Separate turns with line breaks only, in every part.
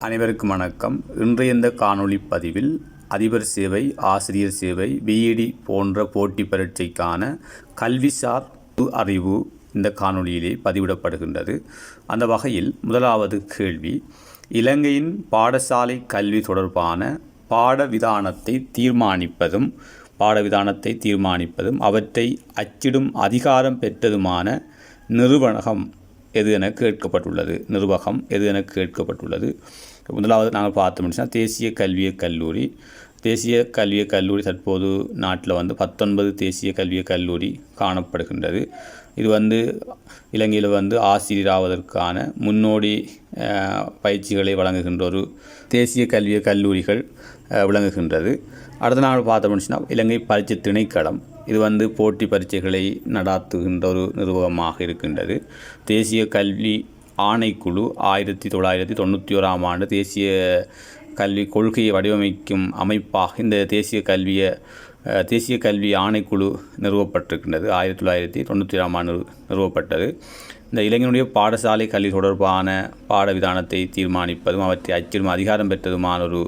அனைவருக்கும் வணக்கம். இன்றைய இந்த காணொளி பதிவில் அதிபர் சேவை ஆசிரியர் சேவை பிஇடி போன்ற போட்டி பரீட்சைக்கான கல்விசார் அறிவு இந்த காணொளியிலே பதிவிடப்படுகின்றது. அந்த வகையில் முதலாவது கேள்வி இலங்கையின் பாடசாலை கல்வி தொடர்பான பாடவிதானத்தை தீர்மானிப்பதும் பாடவிதானத்தை தீர்மானிப்பதும் அவற்றை அச்சிடும் அதிகாரம் பெற்றதுமான நிறுவனகம் எது என கேட்கப்பட்டுள்ளது? நிர்வாகம் எது என கேட்கப்பட்டுள்ளது? முதலாவது நாங்கள் பார்த்தோம்னா தேசிய கல்வியக் கல்லூரி. தேசிய கல்வியக் கல்லூரி தற்போது நாட்டில் வந்து பத்தொன்பது தேசிய கல்வியக் கல்லூரி காணப்படுகின்றது. இது வந்து இலங்கையில் வந்து ஆசிரியராவதற்கான முன்னோடி பயிற்சிகளை வழங்குகின்ற ஒரு தேசிய கல்வியக் கல்லூரிகள் விளங்குகின்றது. அடுத்த நாள் பார்த்தோம்னா இலங்கை பரீட்சை திணைக்களம். இது வந்து போட்டி பரீட்சைகளை நடாத்துகின்ற ஒரு நிறுவனமாக இருக்கின்றது. தேசிய கல்வி ஆணைக்குழு ஆயிரத்தி தொள்ளாயிரத்தி தொண்ணூற்றி ஓராம் ஆண்டு தேசிய கல்வி கொள்கையை வடிவமைக்கும் அமைப்பாக இந்த தேசிய கல்வியை தேசிய கல்வி ஆணைக்குழு நிறுவப்பட்டிருக்கின்றது. ஆயிரத்தி தொள்ளாயிரத்தி தொண்ணூற்றி ஏழாம் ஆண்டு நிறுவப்பட்டது. இந்த இளைஞனுடைய பாடசாலை கல்வி தொடர்பான பாடவிதானத்தை தீர்மானிப்பதும் அவற்றை அச்சிடும் அதிகாரம் பெற்றதுமான ஒரு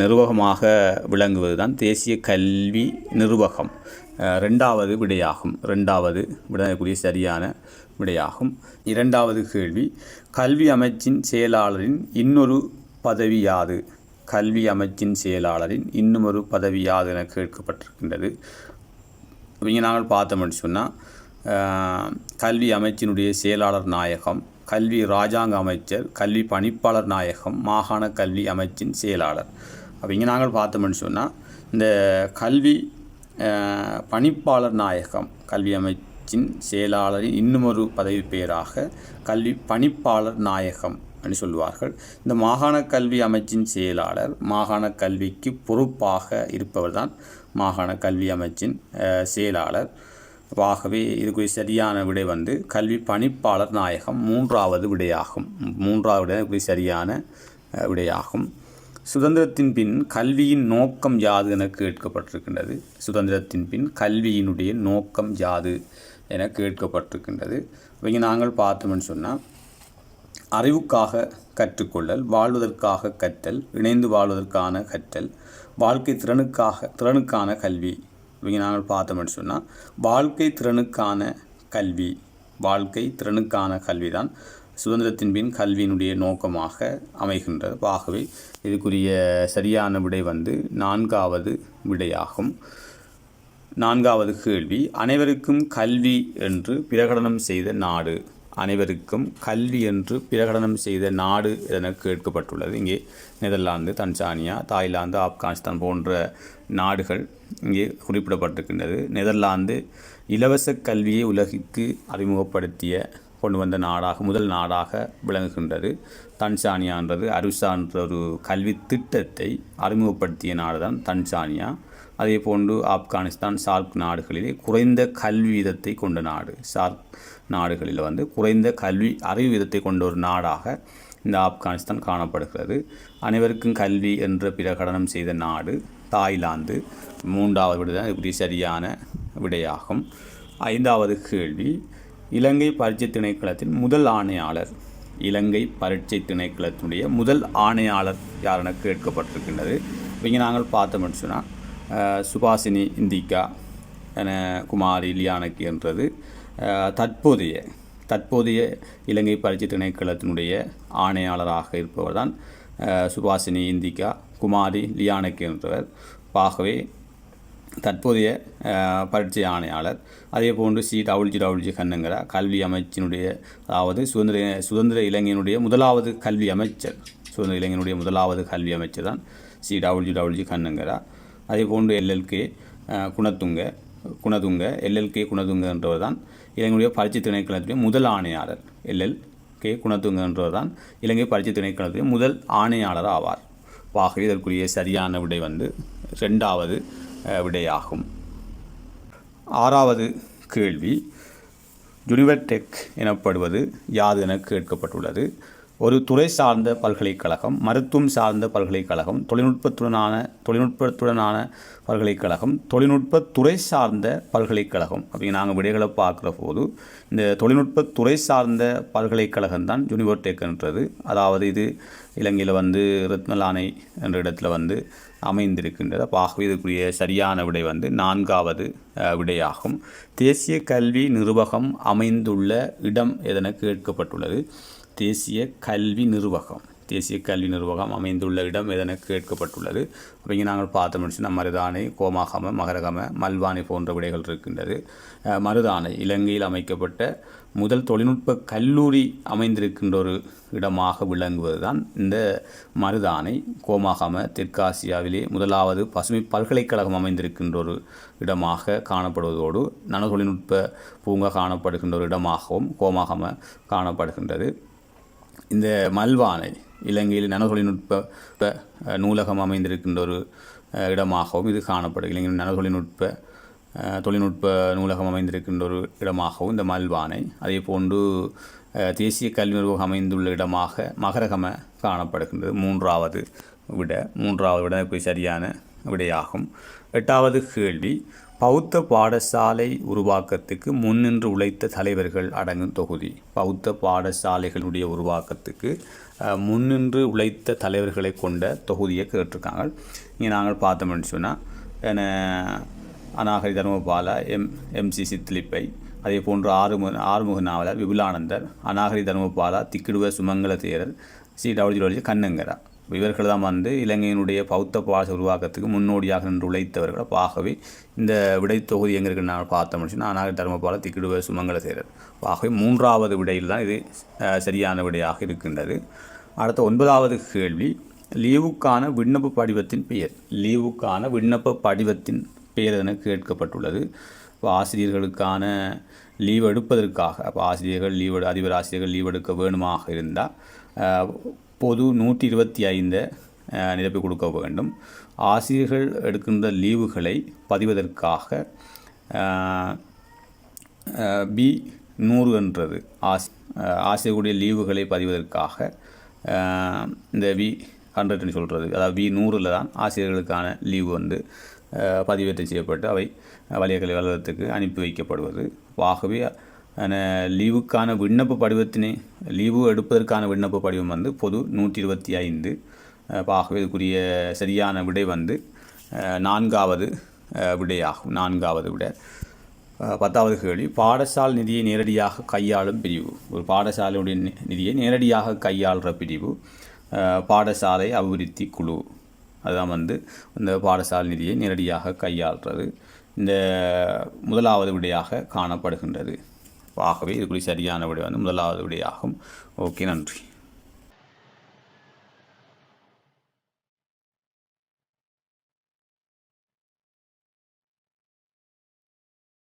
நிர்வாகமாக விளங்குவது தான் தேசிய கல்வி நிர்வாகம். ரெண்டாவது விடையாகும். ரெண்டாவது விடக்கூடிய சரியான விடையாகும். இரண்டாவது கேள்வி கல்வி அமைச்சின் செயலாளரின் இன்னொரு பதவி யாது? கல்வி அமைச்சின் செயலாளரின் இன்னும் ஒரு பதவி யாது என கேட்கப்பட்டிருக்கின்றது. இங்கே நாங்கள் பார்த்தோம்னு சொன்னால் கல்வி அமைச்சினுடைய செயலாளர் நாயகம் கல்வி இராஜாங்க அமைச்சர் கல்வி பணிப்பாளர் நாயகம் மாகாண கல்வி அமைச்சின் செயலாளர். அப்போ இங்கே நாங்கள் பார்த்தோம்னு சொன்னால் இந்த கல்வி பணிப்பாளர் நாயகம் கல்வி அமைச்சின் செயலாளரின் இன்னுமொரு பதவி பெயராக கல்வி பணிப்பாளர் நாயகம் என்று சொல்லுவார்கள் இந்த மாகாண கல்வி அமைச்சின் செயலாளர் மாகாண கல்விக்கு பொறுப்பாக இருப்பவர் தான் மாகாண கல்வி அமைச்சின் செயலாளர். ஆகவே இதுக்கு சரியான விடை வந்து கல்வி பணிப்பாளர் நாயகம் மூன்றாவது விடையாகும். மூன்றாவது விடை சரியான விடையாகும். சுதந்திரத்தின் பின் கல்வியின் நோக்கம் யாது என கேட்கப்பட்டிருக்கின்றது. சுதந்திரத்தின் பின் கல்வியினுடைய நோக்கம் யாது என கேட்கப்பட்டிருக்கின்றது. இங்கே நாங்கள் பார்த்தோம்னு சொன்னால் அறிவுக்காக கற்றுக்கொள்ளல் வாழ்வதற்காக கற்றல் இணைந்து வாழ்வதற்கான கற்றல் வாழ்க்கை திறனுக்காக திறனுக்கான கல்வி. இவங்க நாங்கள் பார்த்தோம்னு சொன்னால் வாழ்க்கை திறனுக்கான கல்வி வாழ்க்கை திறனுக்கான கல்வி தான் சுதந்திரத்தின் பின் கல்வியினுடைய நோக்கமாக அமைகின்றது. ஆகவே இதுக்குரிய சரியான விடை வந்து நான்காவது விடையாகும். நான்காவது கேள்வி அனைவருக்கும் கல்வி என்று பிரகடனம் செய்த நாடு. அனைவருக்கும் கல்வி என்று பிரகடனம் செய்த நாடு என கேட்கப்பட்டுள்ளது. இங்கே நெதர்லாந்து தன்சானியா தாய்லாந்து ஆப்கானிஸ்தான் போன்ற நாடுகள் இங்கே குறிப்பிடப்பட்டிருக்கின்றது. நெதர்லாந்து இலவச கல்வியை உலகிற்கு அறிமுகப்படுத்திய கொண்டு வந்த நாடாக முதல் நாடாக விளங்குகின்றது. தன்சானியான்றது அருசா என்ற ஒரு கல்வி திட்டத்தை அறிமுகப்படுத்திய நாடு தான் தன்சானியா. அதே போன்று ஆப்கானிஸ்தான் சார்க் நாடுகளிலே குறைந்த கல்வி வீதத்தை கொண்ட நாடு. சார்க் நாடுகளில் வந்து குறைந்த கல்வி அறிவு வீதத்தை கொண்ட ஒரு நாடாக இந்த ஆப்கானிஸ்தான் காணப்படுகிறது. அனைவருக்கும் கல்வி என்ற பிரகடனம் செய்த நாடு தாய்லாந்து. மூன்றாவது விட இப்படி சரியான விடையாகும். ஐந்தாவது கேள்வி இலங்கை பரீட்சை திணைக்களத்தின் முதல் ஆணையாளர். இலங்கை பரீட்சை திணைக்களத்தினுடைய முதல் ஆணையாளர் யார் என கேட்கப்பட்டிருக்கின்றது இவங்க நாங்கள் பார்த்தோம்னு சொன்னால் சுபாசினி இந்திகா என குமாரி லியானக்கி என்றது. தற்போதைய தற்போதைய இலங்கை பரீட்சை திணைக்களத்தினுடைய ஆணையாளராக இருப்பவர் தான் சுபாசினி இந்திகா குமாரி லியானக்கு என்றவர். ஆகவே தற்போதைய அஹ், பரீட்சை ஆணையாளர். அதே போன்று சி டவுல்ஜி டவுல்ஜி கண்ணுங்கிற கல்வி அமைச்சினுடைய அதாவது சுதந்திர சுதந்திர இளைஞனுடைய முதலாவது கல்வி அமைச்சர். சுதந்திர இளைஞனுடைய முதலாவது கல்வி அமைச்சர் தான் சி டவுல்ஜி டவுல்ஜி கண்ணங்கரா. அதே போன்று எல்எல்கே குணத்துங்க குணதுங்க எல்எல்கே குணதுங்க என்றவர் தான் இலங்கையுடைய பரீட்சை திணைக்களத்துடைய முதல் ஆணையாளர். எல்எல் கே குணத்துங்க என்றவர் தான் இலங்கை பரீட்சை திணைக்களத்துடைய முதல் ஆணையாளர் ஆவார். ஆகவே இதற்குரிய சரியான விடை வந்து ரெண்டாவது விடையாகும். ஆறாவது கேள்வி. ஜுனிவர்டெக் எனப்படுவது யாது என கேட்கப்பட்டுள்ளது? ஒரு துறை சார்ந்த பல்கலைக்கழகம் மருத்துவம் சார்ந்த பல்கலைக்கழகம் தொழில்நுட்பத்துடனான தொழில்நுட்பத்துடனான பல்கலைக்கழகம் தொழில்நுட்ப துறை சார்ந்த பல்கலைக்கழகம் அப்படி நாங்கள் விடைகளை பார்க்குற போது இந்த தொழில்நுட்ப துறை சார்ந்த பல்கலைக்கழகம் தான் யூனிவர்டெக்ன்றது. அதாவது இது இலங்கையில் வந்து ரத்னலானை என்ற இடத்துல வந்து அமைந்திருக்கின்றது. அப்போ ஆகவே இதுக்குரிய சரியான விடை வந்து நான்காவது விடையாகும். தேசிய கல்வி நிர்வாகம் அமைந்துள்ள இடம் எதென கேட்கப்பட்டுள்ளது? தேசிய கல்வி நிர்வாகம். தேசிய கல்வி நிர்வாகம் அமைந்துள்ள இடம் எதென கேட்கப்பட்டுள்ளது? அப்போ இங்கே நாங்கள் பார்த்து முடிச்சுன்னா மருதானை கோமாகம மகரகம மல்வானை போன்ற விடைகள் இருக்கின்றது. மருதானை இலங்கையில் அமைக்கப்பட்ட முதல் தொழில்நுட்ப கல்லூரி அமைந்திருக்கின்ற ஒரு இடமாக விளங்குவது தான் இந்த மருதானை கோமாகம தெற்காசியாவிலே முதலாவது பசுமை பல்கலைக்கழகம் அமைந்திருக்கின்ற ஒரு இடமாக காணப்படுவதோடு நன தொழில்நுட்ப பூங்கா காணப்படுகின்ற ஒரு இடமாகவும் கோமாகம காணப்படுகின்றது. இந்த மல்வானை இலங்கையில் நன தொழில்நுட்ப நூலகம் அமைந்திருக்கின்ற ஒரு இடமாகவும் இது காணப்படும். இலங்கையில் நன தொழில்நுட்ப தொழில்நுட்ப நூலகம் அமைந்திருக்கின்ற ஒரு இடமாகவும் இந்த மல்வானை அதே போன்று தேசிய கல்வி நிறுவனம் அமைந்துள்ள இடமாக மகரகம காணப்படுகின்றது. மூன்றாவது விட மூன்றாவது விட இப்படி சரியான விடையாகும். எட்டாவது கேள்வி பௌத்த பாடசாலை உருவாக்கத்துக்கு முன்னின்று உழைத்த தலைவர்கள் அடங்கும் தொகுதி. பௌத்த பாடசாலைகளுடைய உருவாக்கத்துக்கு முன்னின்று உழைத்த தலைவர்களை கொண்ட தொகுதியை கேட்டிருக்காங்க. இங்கே நாங்கள் பார்த்தோம்னு சொன்னால் அநாகரி தர்மபாலா எம் எம்சி சித்லிப்பை அதே போன்று ஆறுமுக ஆறுமுக நாவலர் விபுலானந்தர் அநாகரி தர்மபாலா திக்கிடுவ சுமங்கல தேரர் சி டபிள்யூ கண்ணங்கரா. இவர்கள் தான் வந்து இலங்கையினுடைய பௌத்த பாச உருவாக்கத்துக்கு முன்னோடியாக நின்று உழைத்தவர்கள். ஆகவே இந்த விடை தொகுதி எங்கே இருக்குன்னு நான் பார்த்தோம் சொன்னால் அநாகரி தர்மபால திக்கிடுவ சுமங்கல தேரர் ஆகவே மூன்றாவது விடையில் தான் இது சரியான விடையாக இருக்கின்றது. அடுத்த ஒன்பதாவது கேள்வி லீவுக்கான விண்ணப்ப படிவத்தின் பெயர். லீவுக்கான விண்ணப்ப படிவத்தின் பெயர் என கேட்கப்பட்டுள்ளது. இப்போ ஆசிரியர்களுக்கான லீவ் எடுப்பதற்காக அப்போ ஆசிரியர்கள் லீவ் அதிபர் ஆசிரியர்கள் லீவ் எடுக்க வேணுமாக இருந்தால் பொது நூற்றி இருபத்தி ஐந்தை நிரப்பி கொடுக்க வேண்டும். ஆசிரியர்கள் எடுக்கின்ற லீவுகளை பதிவதற்காக பி நூறு என்றது. ஆசி ஆசிரியர்களுடைய லீவுகளை பதிவதற்காக இந்த வி ஹண்ட்ரட்னு சொல்கிறது அதாவது வி நூறில் தான் ஆசிரியர்களுக்கான லீவு வந்து பதிவேற்றம் செய்யப்பட்டு அவை வலியக்கல்வி அலுவலகத்துக்கு அனுப்பி வைக்கப்படுவது. ஆகவே லீவுக்கான விண்ணப்ப படிவத்தினை லீவு எடுப்பதற்கான விண்ணப்ப படிவம் வந்து பொது நூற்றி இருபத்தி ஐந்து ஆகவே இதுக்குரிய சரியான விடை வந்து நான்காவது விடையாகும். நான்காவது விட. பத்தாவது கேள்வி. பாடசால் நிதியை நேரடியாக கையாளும் பிரிவு. ஒரு பாடசாலையுடைய நிதியை நேரடியாக கையாளுற பிரிவு. பாடசாலை அபிவிருத்தி குழு. அதுதான் வந்து இந்த பாடசாலை நிதியை நேரடியாக கையாளுறது. இந்த முதலாவது விடையாக காணப்படுகின்றது. ஆகவே இதுக்குரிய சரியான விடை வந்து முதலாவது விடையாகும் ஓகே நன்றி.